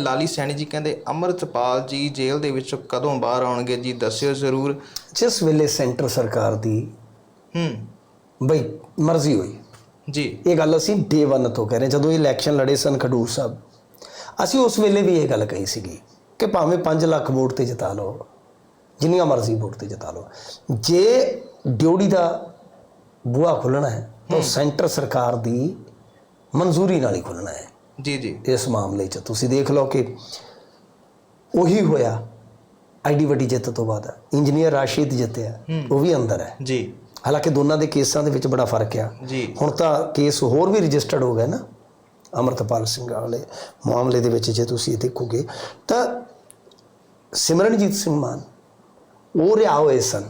ਲਾਲੀ ਸੈਣੀ ਜੀ ਕਹਿੰਦੇ ਅਮਰਤਪਾਲ ਜੀ ਜੇਲ੍ਹ ਦੇ ਵਿੱਚੋਂ ਕਦੋਂ ਬਾਹਰ ਆਉਣਗੇ ਜੀ? ਦੱਸਿਓ ਜ਼ਰੂਰ। ਜਿਸ ਵੇਲੇ ਸੈਂਟਰ ਸਰਕਾਰ ਦੀ ਹੂੰ। ਬਈ ਮਰਜ਼ੀ ਹੋਈ। ਜੀ। ਇਹ ਗੱਲ ਅਸੀਂ ਡੇ 1 ਤੋਂ ਕਹਿ ਰਹੇ। ਜਦੋਂ ਇਹ ਇਲੈਕਸ਼ਨ ਲੜੇ ਸਨ ਖਡੂਰ ਸਾਹਿਬ ਅਸੀਂ ਉਸ ਵੇਲੇ ਵੀ ਇਹ ਗੱਲ ਕਹੀ ਸੀਗੀ ਕਿ ਭਾਵੇਂ 5 ਲੱਖ ਵੋਟ ਤੇ ਜਿਤਾ ਲਓ ਜਿੰਨੀਆਂ ਮਰਜ਼ੀ ਵੋਟ ਤੇ ਜਿਤਾ ਲਓ ਜੇ ਡਿਊਟੀ ਦਾ ਬੂਹਾ ਖੁੱਲਣਾ ਹੈ ਤਾਂ ਸੈਂਟਰ ਸਰਕਾਰ ਦੀ ਮਨਜ਼ੂਰੀ ਨਾਲ ਹੀ ਖੁੱਲਣਾ ਹੈ। ਜੀ ਜੀ। ਇਸ ਮਾਮਲੇ 'ਚ। ਤੁਸੀਂ ਦੇਖ ਲਓ ਕਿ ਉਹੀ ਹੋਇਆ ਐਡੀ ਵੱਡੀ ਜਿੱਤ ਤੋਂ ਬਾਅਦ। ਇੰਜੀਨੀਅਰ ਰਾਸ਼ਿਦ ਜਿੱਤਿਆ ਉਹ ਵੀ ਅੰਦਰ ਹੈ। ਜੀ। ਹਾਲਾਂਕਿ ਦੋਨਾਂ ਦੇ ਕੇਸਾਂ ਦੇ ਵਿੱਚ ਬੜਾ ਫ਼ਰਕ ਆ। ਜੀ। ਹੁਣ ਤਾਂ ਕੇਸ ਹੋਰ ਵੀ ਰਜਿਸਟਰਡ ਹੋ ਗਏ ਨਾ ਅਮਰਤਪਾਲ ਸਿੰਘ ਵਾਲੇ ਮਾਮਲੇ ਦੇ ਵਿੱਚ ਜੇ ਤੁਸੀਂ ਇਹ ਦੇਖੋਗੇ ਤਾਂ ਸਿਮਰਨਜੀਤ ਸਿੰਘ ਮਾਨ ਉਹ ਰਿਹਾ ਹੋਏ ਸਨ।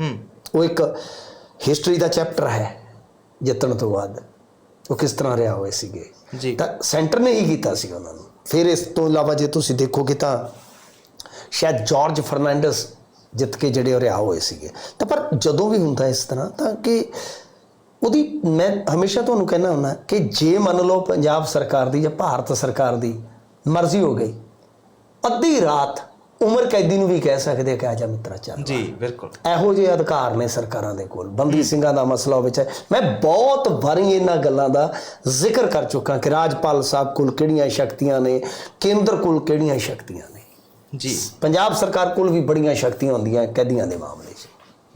ਹੂੰ। ਉਹ ਇੱਕ ਹਿਸਟਰੀ ਦਾ ਚੈਪਟਰ ਹੈ ਜਿੱਤਣ ਤੋਂ ਬਾਅਦ। ਉਹ ਕਿਸ ਤਰ੍ਹਾਂ ਰਿਹਾ ਹੋਏ ਸੀਗੇ ਜੀ। ਤਾਂ ਸੈਂਟਰ ਨੇ ਹੀ ਕੀਤਾ ਸੀ ਉਹਨਾਂ ਨੂੰ। ਫਿਰ ਇਸ ਤੋਂ ਇਲਾਵਾ ਜੇ ਤੁਸੀਂ ਦੇਖੋਗੇ ਤਾਂ ਸ਼ਾਇਦ ਜਾਰਜ ਫਰਨਾਂਡਸ ਜਿੱਤ ਕੇ ਜਿਹੜੇ ਰਿਹਾ ਹੋਏ ਸੀਗੇ। ਤਾਂ ਪਰ ਜਦੋਂ ਵੀ ਹੁੰਦਾ ਇਸ ਤਰ੍ਹਾਂ ਤਾਂ ਕਿ ਉਹਦੀ ਮੈਂ ਹਮੇਸ਼ਾ ਤੁਹਾਨੂੰ ਕਹਿਣਾ ਹੁੰਦਾ ਕਿ ਜੇ ਮੰਨ ਲਓ ਪੰਜਾਬ ਸਰਕਾਰ ਦੀ ਜਾਂ ਭਾਰਤ ਸਰਕਾਰ ਦੀ ਮਰਜ਼ੀ ਹੋ ਗਈ ਅੱਧੀ ਰਾਤ ਉਮਰ ਕੈਦੀ ਨੂੰ ਵੀ ਕਹਿ ਸਕਦੇ ਆ ਕਿ ਆਜਾ ਮਿੱਤਰਾ ਚੱਲ ਜੀ ਬਿਲਕੁਲ। ਇਹੋ ਜਿਹੇ ਅਧਿਕਾਰ ਨੇ ਸਰਕਾਰਾਂ ਦੇ ਕੋਲ। ਬੰਦੀ ਸਿੰਘਾਂ ਦਾ ਮਸਲਾ ਹੋਵੇ ਚਾਹੇ ਮੈਂ ਬਹੁਤ ਵਾਰੀ ਇਹਨਾਂ ਗੱਲਾਂ ਦਾ ਜ਼ਿਕਰ ਕਰ ਚੁੱਕਾ ਕਿ ਰਾਜਪਾਲ ਸਾਹਿਬ ਕੋਲ ਕਿਹੜੀਆਂ ਸ਼ਕਤੀਆਂ ਨੇ ਕੇਂਦਰ ਕੋਲ ਕਿਹੜੀਆਂ ਸ਼ਕਤੀਆਂ ਨੇ। ਜੀ। ਪੰਜਾਬ ਸਰਕਾਰ ਕੋਲ ਵੀ ਬੜੀਆਂ ਸ਼ਕਤੀਆਂ ਹੁੰਦੀਆਂ ਕੈਦੀਆਂ ਦੇ ਮਾਮਲੇ 'ਚ।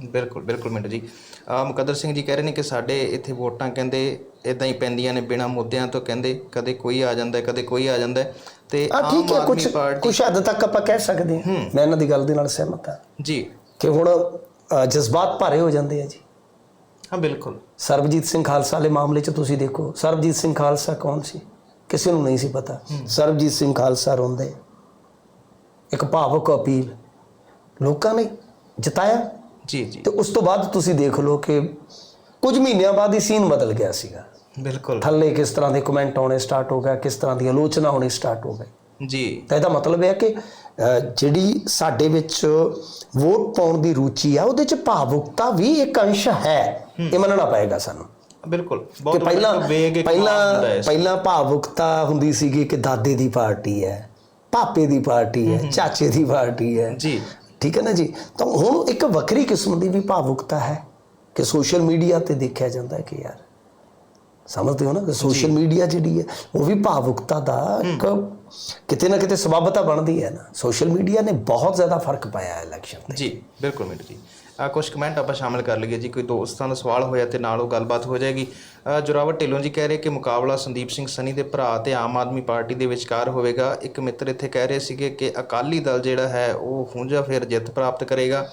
ਬਿਲਕੁਲ ਬਿਲਕੁਲ ਮਿੰਟ ਜੀ। ਆ ਮੁਕੱਦਰ ਸਿੰਘ ਜੀ ਕਹਿ ਰਹੇ ਨੇ ਕਿ ਸਾਡੇ ਇੱਥੇ ਵੋਟਾਂ ਕਹਿੰਦੇ ਇਦਾਂ ਹੀ ਪੈਂਦੀਆਂ ਨੇ ਬਿਨਾਂ ਮੁੱਦਿਆਂ ਤੋਂ ਕਹਿੰਦੇ ਕਦੇ ਕੋਈ ਆ ਜਾਂਦਾ ਕਦੇ ਕੋਈ ਆ ਜਾਂਦਾ ਤੇ ਆਮ ਠੀਕ ਹੈ ਕੁਝ ਹੱਦ ਤੱਕ ਆਪਾਂ ਕਹਿ ਸਕਦੇ ਹਾਂ। ਮੈਂ ਇਹਨਾਂ ਦੀ ਗੱਲ ਦੇ ਨਾਲ ਸਹਿਮਤ ਹਾਂ। ਜੀ। ਕਿ ਹੁਣ ਜਜ਼ਬਾਤ ਭਾਰੇ ਹੋ ਜਾਂਦੇ ਆ ਜੀ। ਹਾਂ ਬਿਲਕੁਲ। ਸਰਬਜੀਤ ਸਿੰਘ ਖਾਲਸਾ ਵਾਲੇ ਮਾਮਲੇ 'ਚ ਤੁਸੀਂ ਦੇਖੋ ਸਰਬਜੀਤ ਸਿੰਘ ਖਾਲਸਾ ਕੌਣ ਸੀ? ਕਿਸੇ ਨੂੰ ਨਹੀਂ ਸੀ ਪਤਾ। ਸਰਬਜੀਤ ਸਿੰਘ ਖਾਲਸਾ ਰੋਂਦੇ। ਇੱਕ ਭਾਵੁਕ ਅਪੀਲ। ਲੋਕਾਂ ਨੇ ਜਿਤਾਇਆ? ਜੀ ਜੀ। ਤੇ ਉਸ ਤੋਂ ਬਾਅਦ ਤੁਸੀਂ ਦੇਖ ਲਓ ਕਿ ਕੁਝ ਮਹੀਨਿਆਂ ਬਾਅਦ ਹੀ ਸੀਨ ਬਦਲ ਗਿਆ ਸੀਗਾ। ਬਿਲਕੁਲ। ਥੱਲੇ ਕਿਸ ਤਰ੍ਹਾਂ ਦੇ ਕਮੈਂਟ ਆਉਣੇ ਸਟਾਰਟ ਹੋ ਗਿਆ ਕਿਸ ਤਰ੍ਹਾਂ ਦੀ ਆਲੋਚਨਾ ਹੋਣੀ ਸਟਾਰਟ ਹੋ ਗਈ। ਜੀ। ਤਾਂ ਇਹਦਾ ਮਤਲਬ ਇਹ ਹੈ ਕਿ ਜਿਹੜੀ ਸਾਡੇ ਵਿੱਚ ਵੋਟ ਪਾਉਣ ਦੀ ਰੁਚੀ ਆ ਉਹਦੇ ਚ ਭਾਵੁਕਤਾ ਵੀ ਇੱਕ ਅੰਸ਼ ਹੈ। ਇਹ ਮੰਨਣਾ ਪਏਗਾ ਸਾਨੂੰ। ਬਿਲਕੁਲ। ਬਹੁਤ ਪਹਿਲਾਂ ਪਹਿਲਾਂ ਪਹਿਲਾਂ ਭਾਵੁਕਤਾ ਹੁੰਦੀ ਸੀਗੀ ਕਿ ਦਾਦੇ ਦੀ ਪਾਰਟੀ ਹੈ ਪਾਪੇ ਦੀ ਪਾਰਟੀ ਹੈ। ਚਾਚੇ ਦੀ ਪਾਰਟੀ ਹੈ। ਜੀ। ਠੀਕ ਹੈ ਨਾ ਜੀ? ਤਾਂ ਹੁਣ ਇੱਕ ਵੱਖਰੀ ਕਿਸਮ ਦੀ ਵੀ ਭਾਵੁਕਤਾ ਹੈ। ਕਿ ਸੋਸ਼ਲ ਮੀਡੀਆ ਤੇ ਦੇਖਿਆ ਜਾਂਦਾ ਕਿ ਯਾਰ ਸਮਝਦੇ ਹੋ ਨਾ ਕਿ ਸੋਸ਼ਲ ਮੀਡੀਆ ਜਿਹੜੀ ਹੈ ਉਹ ਵੀ ਭਾਵੁਕਤਾ ਦਾ ਇੱਕ ਕਿਤੇ ਨਾ ਕਿਤੇ ਸਬਬਤਾ ਬਣਦੀ ਹੈ ਨਾ। ਸੋਸ਼ਲ ਮੀਡੀਆ ਨੇ ਬਹੁਤ ਜ਼ਿਆਦਾ ਫ਼ਰਕ ਪਾਇਆ ਹੈ ਇਲੈਕਸ਼ਨ ਤੇ। ਜੀ ਬਿਲਕੁਲ ਮਿੰਟ ਜੀ। ਆ ਕੁਝ ਕਮੈਂਟ ਆਪਾਂ ਸ਼ਾਮਿਲ ਕਰ ਲਈਏ ਜੀ ਕੋਈ ਦੋਸਤਾਂ ਦਾ ਸਵਾਲ ਹੋਇਆ ਤੇ ਨਾਲ ਉਹ ਗੱਲਬਾਤ ਹੋ ਜਾਏਗੀ। ਜੋਰਾਵਰ ਢਿੱਲੋਂ ਜੀ ਕਹਿ ਰਹੇ ਕਿ ਮੁਕਾਬਲਾ ਸੰਦੀਪ ਸਿੰਘ ਸਨੀ ਦੇ ਭਰਾ ਤੇ ਆਮ ਆਦਮੀ ਪਾਰਟੀ ਦੇ ਵਿਚਕਾਰ ਹੋਵੇਗਾ। ਇੱਕ ਮਿੱਤਰ ਇੱਥੇ ਕਹਿ ਰਹੇ ਸੀਗੇ ਕਿ ਅਕਾਲੀ ਦਲ ਜਿਹੜਾ ਹੈ ਉਹ ਹੁੰਜਾ ਫਿਰ ਜਿੱਤ ਪ੍ਰਾਪਤ ਕਰੇਗਾ।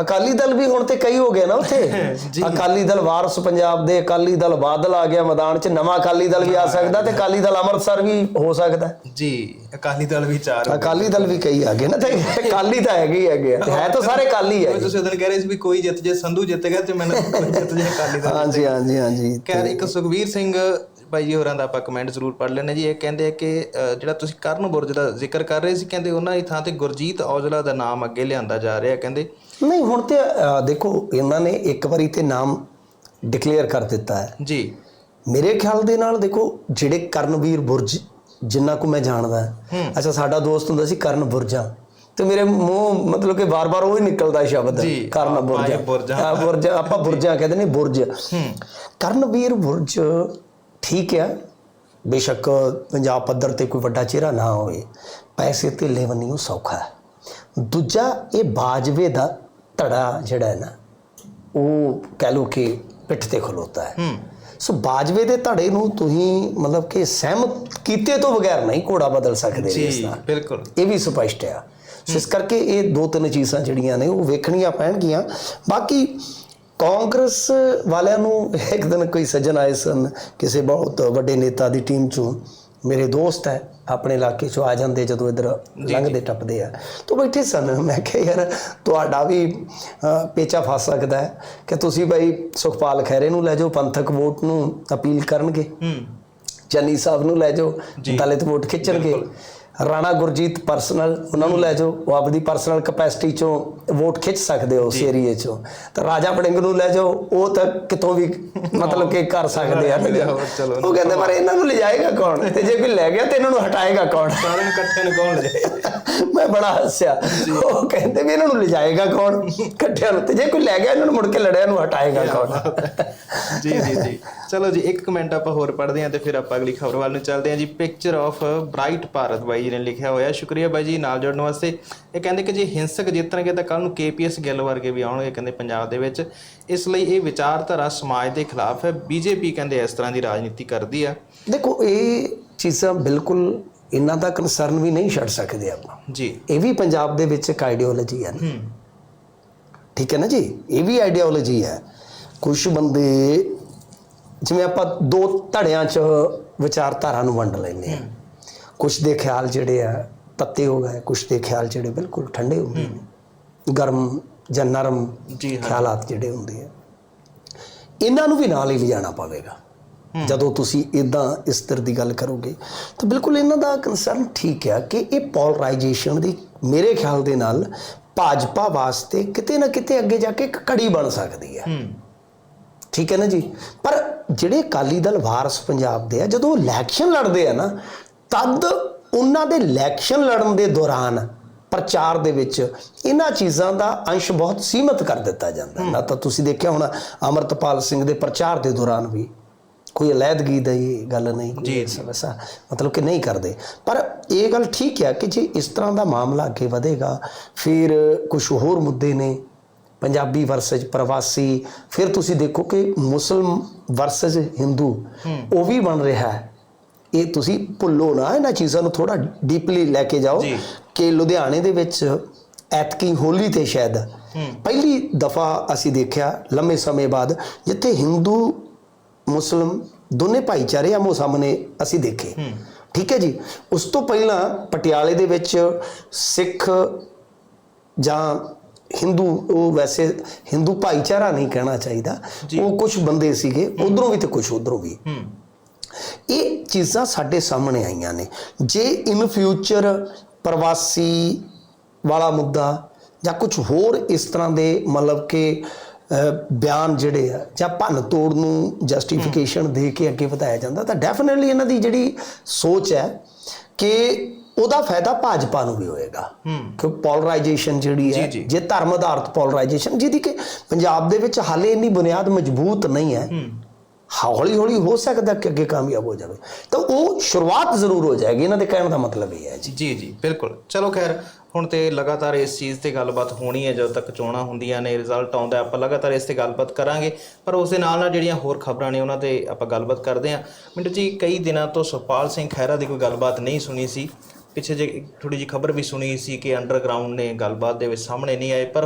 ਅਕਾਲੀ ਦਲ ਵੀ ਹੁਣ ਤੇ ਕਈ ਹੋ ਗਏ ਨਾ ਉੱਥੇ। ਅਕਾਲੀ ਦਲ ਵਾਰਸ ਪੰਜਾਬ ਦੇ ਅਕਾਲੀ ਦਲ ਬਾਦਲ ਆ ਗਿਆ ਮੈਦਾਨ 'ਚ। ਨਵਾਂ ਅਕਾਲੀ ਦਲ ਵੀ ਆ ਸਕਦਾ ਤੇ ਅਕਾਲੀ ਦਲ। ਅੰਮ੍ਰਿਤਸਰ ਵੀ ਹੋ ਸਕਦਾ। ਜੀ ਅਕਾਲੀ ਦਲ ਵੀ ਚਾਰ ਅਕਾਲੀ ਦਲ ਵੀ ਕਈ ਆ ਗਏ ਨਾ ਤੇ ਅਕਾਲੀ ਤਾਂ ਹੈਗੇ ਹੀ ਹੈਗੇ ਹੈ ਤਾਂ ਸਾਰੇ ਅਕਾਲੀ ਹੈ ਤੁਸੀਂ ਉਦੋਂ ਕਹਿ ਰਹੇ ਸੀ ਵੀ ਕੋਈ ਜਿੱਤ ਜੇ ਸੰਧੂ ਜਿੱਤ ਗਿਆ ਤੇ ਮੈਨੂੰ ਜਿੱਤ ਜੇ ਅਕਾਲੀ ਦਲ ਹਾਂਜੀ ਹਾਂਜੀ ਹਾਂਜੀ। ਕਹਿ ਇੱਕ ਸੁਖਵੀਰ ਸਿੰਘ ਭਾਈ ਜੀ ਹੋਰਾਂ ਦਾ ਆਪਾਂ ਕਮੈਂਟ ਜ਼ਰੂਰ ਪੜ੍ਹ ਲੈਣੇ ਜੀ। ਇਹ ਕਹਿੰਦੇ ਆ ਕਿ ਅ, ਜਿਹੜਾ ਤੁਸੀਂ ਕਰਨ ਬੁਰਜ ਦਾ ਜ਼ਿਕਰ ਕਰ ਰਹੇ ਸੀ ਕਹਿੰਦੇ ਉਹਨਾਂ ਦੀ ਥਾਂ ਤੇ ਗੁਰਜੀਤ ਔਜਲਾ ਦਾ ਨਾਮ ਅੱਗੇ ਲਿਆਂਦਾ ਜਾ ਰਿਹਾ ਕਹਿੰਦੇ। ਨਹੀਂ ਹੁਣ ਤੇ ਅ, ਦੇਖੋ ਇਹਨਾਂ ਨੇ ਇੱਕ ਵਾਰੀ ਤੇ ਨਾਮ ਡਿਕਲੇਅਰ ਕਰ ਦਿੱਤਾ ਹੈ। ਜੀ। ਮੇਰੇ ਖਿਆਲ ਦੇ ਨਾਲ ਦੇਖੋ ਜਿਹੜੇ ਕਰਨਵੀਰ ਬੁਰਜ ਜਿੰਨਾ ਕੋ ਮੈਂ ਜਾਣਦਾ ਅੱਛਾ ਸਾਡਾ ਦੋਸਤ ਹੁੰਦਾ ਸੀ ਕਰਨ ਬੁਰਜਾ। ਤੇ ਮੇਰੇ ਮੂੰਹ ਮਤਲਬ ਕਿ ਵਾਰ-ਵਾਰ ਉਹ ਹੀ ਨਿਕਲਦਾ ਸ਼ਬਦ ਕਰਨ ਬੁਰਜਾ। ਇਹ ਬੁਰਜਾਂ। ਹਾਂ, ਆਪਾਂ ਬੁਰਜਾ ਕਹਿੰਦੇ ਨੇ ਬੁਰਜ। ਕਰਨਵੀਰ ਬੁਰਜ ਠੀਕ ਹੈ ਬੇਸ਼ੱਕ ਪੰਜਾਬ ਪੱਧਰ ਤੇ ਕੋਈ ਵੱਡਾ ਚਿਹਰਾ ਨਾ ਹੋਵੇ ਪੈਸੇ ਤੇ ਲੈਵਨੀ ਉਹ ਸੌਖਾ ਹੈ। ਦੂਜਾ ਇਹ ਬਾਜਵੇ ਦਾ ਧੜਾ ਜਿਹੜਾ ਹੈ ਨਾ ਉਹ ਕਹਿ ਲੋ ਕਿ ਪਿੱਠ ਤੇ ਖਲੋਤਾ ਹੈ। ਹੂੰ। ਸੋ ਬਾਜਵੇ ਦੇ ਧੜੇ ਨੂੰ ਤੁਸੀਂ ਮਤਲਬ ਕਿ ਸਹਿਮਤ ਕੀਤੇ ਤੋਂ ਬਗੈਰ ਨਹੀਂ ਘੋੜਾ ਬਦਲ ਸਕਦੇ ਜੀ ਬਿਲਕੁਲ। ਇਹ ਵੀ ਸਪਸ਼ਟ ਆ। ਸੋ ਇਸ ਕਰਕੇ ਇਹ ਦੋ ਤਿੰਨ ਚੀਜ਼ਾਂ ਜਿਹੜੀਆਂ ਨੇ ਉਹ ਵੇਖਣੀਆਂ ਪੈਣਗੀਆਂ। ਬਾਕੀ ਕਾਂਗਰਸ ਵਾਲਿਆਂ ਨੂੰ ਇੱਕ ਦਿਨ ਕੋਈ ਸੱਜਣ ਆਏ ਸਨ ਕਿਸੇ ਬਹੁਤ ਵੱਡੇ ਨੇਤਾ ਦੀ ਟੀਮ ਚੋਂ। ਮੇਰੇ ਦੋਸਤ ਹੈ ਆਪਣੇ ਇਲਾਕੇ ਚੋਂ ਆ ਜਾਂਦੇ ਜਦੋਂ ਇਧਰ ਲੰਘਦੇ ਟੱਪਦੇ ਆ। ਤਾਂ ਬੈਠੇ ਸਨ ਮੈਂ ਕਿਹਾ ਯਾਰ ਤੁਹਾਡਾ ਵੀ ਪੇਚਾ ਫਸ ਸਕਦਾ ਹੈ। ਕਿ ਤੁਸੀਂ ਭਾਈ ਸੁਖਪਾਲ ਖੈਰੇ ਨੂੰ ਲੈ ਜਾਓ ਪੰਥਕ ਵੋਟ ਨੂੰ ਅਪੀਲ ਕਰਨਗੇ। ਹੂੰ। ਚੰਨੀ ਸਾਹਿਬ ਨੂੰ ਲੈ ਜਾਓ ਦਲਿਤ ਵੋਟ ਖਿੱਚਣਗੇ। ਰਾਣਾ ਗੁਰਜੀਤ ਪਰਸਨਲ ਉਹਨਾਂ ਨੂੰ ਲੈ ਜਾਓ। ਉਹ ਆਪਦੀ ਪਰਸਨਲ ਕਪੈਸਿਟੀ ਚੋਂ ਵੋਟ ਖਿੱਚ ਸਕਦੇ ਹੋ ਉਸ ਏਰੀਏ ਚੋਂ। ਤਾਂ ਰਾਜਾ ਵੜਿੰਗ ਨੂੰ ਲੈ ਜਾਓ ਉਹ ਤਾਂ ਕਿਤੋਂ ਵੀ ਮਤਲਬ ਕਿ ਕਰ ਸਕਦੇ ਆ। ਉਹ ਕਹਿੰਦੇ ਪਰ ਇਹਨਾਂ ਨੂੰ ਲਿਜਾਏਗਾ ਕੌਣ? ਤੇ ਜੇ ਕੋਈ ਲੈ ਗਿਆ ਤੇ ਇਹਨਾਂ ਨੂੰ ਹਟਾਏਗਾ ਕੌਣ? ਸਾਰਿਆਂ ਨੂੰ ਇਕੱਠੇ ਨੂੰ ਕੌਣ ਲਿਜਾਏ ਮੈਂ ਬੜਾ ਹੱਸਿਆ। ਉਹ ਕਹਿੰਦੇ ਵੀ ਇਹਨਾਂ ਨੂੰ ਲਿਜਾਏਗਾ ਕੌਣ? ਇਕੱਠਿਆਂ ਨੂੰ ਤੇ ਜੇ ਕੋਈ ਲੈ ਗਿਆ ਇਹਨਾਂ ਨੂੰ ਮੁੜ ਕੇ ਲੜਿਆ ਨੂੰ ਹਟਾਏਗਾ ਕੌਣ? ਜੀ ਜੀ ਜੀ। ਚਲੋ ਜੀ ਇੱਕ ਕਮੈਂਟ ਆਪਾਂ ਹੋਰ ਪੜ੍ਹਦੇ ਹਾਂ ਤੇ ਫਿਰ ਆਪਾਂ ਅਗਲੀ ਖਬਰ ਵੱਲ ਨੂੰ ਚੱਲਦੇ ਹਾਂ ਜੀ। ਪਿਕਚਰ ਆਫ ਬ੍ਰਾਈਟ ਭਾਰਤ ਬਾਈ ਜੀ ਨੇ ਲਿਖਿਆ ਹੋਇਆ। ਸ਼ੁਕਰੀਆ ਬਾਈ ਜੀ ਨਾਲ ਜੁੜਨ ਵਾਸਤੇ। ਇਹ ਕਹਿੰਦੇ ਕਿ ਜੇ ਹਿੰਸਕ ਜਿੱਤਣਗੇ ਤਾਂ ਕੱਲ ਨੂੰ ਕੇਪੀਐਸ ਗਿੱਲ ਵਰਗੇ ਵੀ ਆਉਣਗੇ ਕਹਿੰਦੇ ਪੰਜਾਬ ਦੇ ਵਿੱਚ। ਇਸ ਲਈ ਇਹ ਵਿਚਾਰਧਾਰਾ ਸਮਾਜ ਦੇ ਖਿਲਾਫ ਹੈ। ਬੀਜੇਪੀ ਕਹਿੰਦੇ ਇਸ ਤਰ੍ਹਾਂ ਦੀ ਰਾਜਨੀਤੀ ਕਰਦੀ ਆ। ਦੇਖੋ ਇਹ ਚੀਜ਼ਾਂ ਬਿਲਕੁਲ ਇਹਨਾਂ ਦਾ ਕੰਸਰਨ ਵੀ ਨਹੀਂ ਛੱਡ ਸਕਦੇ ਆਪਾਂ। ਜੀ। ਇਹ ਵੀ ਪੰਜਾਬ ਦੇ ਵਿੱਚ ਇੱਕ ਆਈਡੀਓਲੋਜੀ ਹੈ ਹੂੰ। ਠੀਕ ਹੈ ਨਾ ਜੀ? ਇਹ ਵੀ ਆਈਡੀਓਲੋਜੀ ਹੈ। ਕੁਝ ਬੰਦੇ ਜਿਵੇਂ ਆਪਾਂ ਦੋ ਧੜਿਆਂ 'ਚ ਵਿਚਾਰਧਾਰਾ ਨੂੰ ਵੰਡ ਲੈਂਦੇ ਆ ਕੁਝ ਦੇ ਖਿਆਲ ਜਿਹੜੇ ਆ ਤੱਤੇ ਹੋ ਗਏ ਕੁਝ ਦੇ ਖਿਆਲ ਜਿਹੜੇ ਬਿਲਕੁਲ ਠੰਡੇ ਹੁੰਦੇ ਨੇ। ਗਰਮ ਜਾਂ ਨਰਮ ਜੀ ਹਾਂ। ਖਿਆਲਾਤ ਜਿਹੜੇ ਹੁੰਦੇ ਆ। ਇਹਨਾਂ ਨੂੰ ਵੀ ਨਾਲ ਹੀ ਲਿਜਾਣਾ ਪਵੇਗਾ। ਜਦੋਂ ਤੁਸੀਂ ਇਦਾਂ ਇਸ ਤਰ੍ਹਾਂ ਦੀ ਗੱਲ ਕਰੋਗੇ ਤਾਂ ਬਿਲਕੁਲ ਇਹਨਾਂ ਦਾ ਕੰਸਰਨ ਠੀਕ ਹੈ ਕਿ ਇਹ ਪੋਲਰਾਈਜੇਸ਼ਨ ਦੀ ਮੇਰੇ ਖਿਆਲ ਦੇ ਨਾਲ ਭਾਜਪਾ ਵਾਸਤੇ ਕਿਤੇ ਨਾ ਕਿਤੇ ਅੱਗੇ ਜਾ ਕੇ ਇੱਕ ਕੜੀ ਬਣ ਸਕਦੀ ਹੈ। ਠੀਕ ਹੈ ਨਾ ਜੀ? ਪਰ ਜਿਹੜੇ ਅਕਾਲੀ ਦਲ ਵਾਰਸ ਪੰਜਾਬ ਦੇ ਆ ਜਦੋਂ ਇਲੈਕਸ਼ਨ ਲੜਦੇ ਆ ਨਾ ਤਦ ਉਹਨਾਂ ਦੇ ਇਲੈਕਸ਼ਨ ਲੜਨ ਦੇ ਦੌਰਾਨ ਪ੍ਰਚਾਰ ਦੇ ਵਿੱਚ ਇਹਨਾਂ ਚੀਜ਼ਾਂ ਦਾ ਅੰਸ਼ ਬਹੁਤ ਸੀਮਤ ਕਰ ਦਿੱਤਾ ਜਾਂਦਾ। ਨਾ ਤਾਂ ਤੁਸੀਂ ਦੇਖਿਆ ਹੋਣਾ ਅਮਰਤਪਾਲ ਸਿੰਘ ਦੇ ਪ੍ਰਚਾਰ ਦੇ ਦੌਰਾਨ ਵੀ ਕੋਈ ਅਲੈਦਗੀ ਦਾ ਇਹ ਗੱਲ ਨਹੀਂ ਜੀ, ਕੋਈ ਸਮੱਸਿਆ ਮਤਲਬ ਕਿ ਨਹੀਂ ਕਰਦੇ। ਪਰ ਇਹ ਗੱਲ ਠੀਕ ਹੈ ਕਿ ਜੇ ਇਸ ਤਰ੍ਹਾਂ ਦਾ ਮਾਮਲਾ ਅੱਗੇ ਵਧੇਗਾ ਫਿਰ ਕੁਝ ਹੋਰ ਮੁੱਦੇ ਨੇ। ਪੰਜਾਬੀ ਵਰਸਜ ਪ੍ਰਵਾਸੀ ਫਿਰ ਤੁਸੀਂ ਦੇਖੋ ਕਿ ਮੁਸਲਮ ਵਰਸਜ ਹਿੰਦੂ ਉਹ ਵੀ ਬਣ ਰਿਹਾ ਹੈ। ਇਹ ਤੁਸੀਂ ਭੁੱਲੋ ਨਾ ਇਹਨਾਂ ਚੀਜ਼ਾਂ ਨੂੰ ਥੋੜਾ ਡੀਪਲੀ ਲੈ ਕੇ ਜਾਓ। ਕਿ ਲੁਧਿਆਣੇ ਦੇ ਵਿੱਚ ਐਤਕੀ ਹੋਲੀ ਤੇ ਸ਼ਾਇਦ ਪਹਿਲੀ ਦਫਾ ਅਸੀਂ ਦੇਖਿਆ ਲੰਮੇ ਸਮੇਂ ਬਾਅਦ ਜਿੱਥੇ ਹਿੰਦੂ ਮੁਸਲਮ ਦੋਨੇ ਭਾਈਚਾਰੇ ਆਮੋ ਸਾਹਮਣੇ ਅਸੀਂ ਦੇਖੇ। ਠੀਕ ਹੈ ਜੀ? ਉਸ ਤੋਂ ਪਹਿਲਾਂ ਪਟਿਆਲੇ ਦੇ ਵਿੱਚ ਸਿੱਖ ਜਾਂ ਹਿੰਦੂ ਉਹ ਵੈਸੇ ਹਿੰਦੂ ਭਾਈਚਾਰਾ ਨਹੀਂ ਕਹਿਣਾ ਚਾਹੀਦਾ। ਉਹ ਕੁਝ ਬੰਦੇ ਸੀਗੇ ਉਧਰੋਂ ਵੀ ਤੇ ਕੁਝ ਉਧਰੋਂ ਵੀ। ਇਹ ਚੀਜ਼ਾਂ ਸਾਡੇ ਸਾਹਮਣੇ ਆਈਆਂ ਨੇ। ਜੇ ਇਨ ਫਿਊਚਰ ਪ੍ਰਵਾਸੀ ਵਾਲਾ ਮੁੱਦਾ ਜਾਂ ਕੁਝ ਹੋਰ ਇਸ ਤਰ੍ਹਾਂ ਦੇ ਮਤਲਬ ਕਿ ਬਿਆਨ ਜਿਹੜੇ ਆ ਜਾਂ ਭੰਨ ਤੋੜ ਨੂੰ ਜਸਟੀਫਿਕੇਸ਼ਨ ਦੇ ਕੇ ਅੱਗੇ ਵਧਾਇਆ ਜਾਂਦਾ ਤਾਂ ਡੈਫੀਨਿਟਲੀ ਇਹਨਾਂ ਦੀ ਜਿਹੜੀ ਸੋਚ ਹੈ ਕਿ ਉਹਦਾ ਫਾਇਦਾ ਭਾਜਪਾ ਨੂੰ ਵੀ ਹੋਏਗਾ। ਕਿ ਪੋਲਰਾਈਜੇਸ਼ਨ ਜਿਹੜੀ ਹੈ ਜੀ, ਧਰਮ ਆਧਾਰਿਤ ਪੋਲਰਾਈਜੇਸ਼ਨ ਜਿਹਦੀ ਕਿ ਪੰਜਾਬ ਦੇ ਵਿੱਚ ਹਾਲੇ ਇੰਨੀ ਬੁਨਿਆਦ ਮਜ਼ਬੂਤ ਨਹੀਂ ਹੈ। ਹੂੰ। ਹੌਲੀ ਹੌਲੀ ਹੋ ਸਕਦਾ ਕਿ ਅੱਗੇ ਕਾਮਯਾਬ ਹੋ ਜਾਵੇ। ਤਾਂ ਉਹ ਸ਼ੁਰੂਆਤ ਜ਼ਰੂਰ ਹੋ ਜਾਏਗੀ ਇਹਨਾਂ ਦੇ ਕਹਿਣ ਦਾ ਮਤਲਬ ਇਹ ਹੈ ਜੀ। ਜੀ ਜੀ ਬਿਲਕੁਲ। ਚਲੋ ਖੈਰ ਹੁਣ ਤੇ ਲਗਾਤਾਰ ਇਸ ਚੀਜ਼ ਤੇ ਗੱਲਬਾਤ ਹੋਣੀ ਹੈ, ਜਦੋਂ ਤੱਕ ਚੋਣਾਂ ਹੁੰਦੀਆਂ ਨੇ ਰਿਜ਼ਲਟ ਆਉਂਦਾ ਆਪਾਂ ਲਗਾਤਾਰ ਇਸ ਤੇ ਗੱਲਬਾਤ ਕਰਾਂਗੇ। ਪਰ ਉਸ ਦੇ ਨਾਲ ਨਾਲ ਜਿਹੜੀਆਂ ਹੋਰ ਖਬਰਾਂ ਨੇ, ਉਹਨਾਂ ਤੇ ਆਪਾਂ ਗੱਲਬਾਤ ਕਰਦੇ ਹਾਂ। ਮਿੰਟੂ ਜੀ, ਕਈ ਦਿਨਾਂ ਤੋਂ ਸੁਖਪਾਲ ਸਿੰਘ ਖਹਿਰਾ ਦੀ ਕੋਈ ਗੱਲਬਾਤ ਨਹੀਂ ਸੁਣੀ ਸੀ। ਪਿੱਛੇ ਜੇ ਥੋੜੀ ਜਿਹੀ ਖਬਰ ਵੀ ਸੁਣੀ ਸੀ ਕਿ ਅੰਡਰਗਰਾਉਂਡ ਨੇ ਗੱਲਬਾਤ ਦੇ ਵਿੱਚ ਸਾਹਮਣੇ ਨਹੀਂ ਆਏ, ਪਰ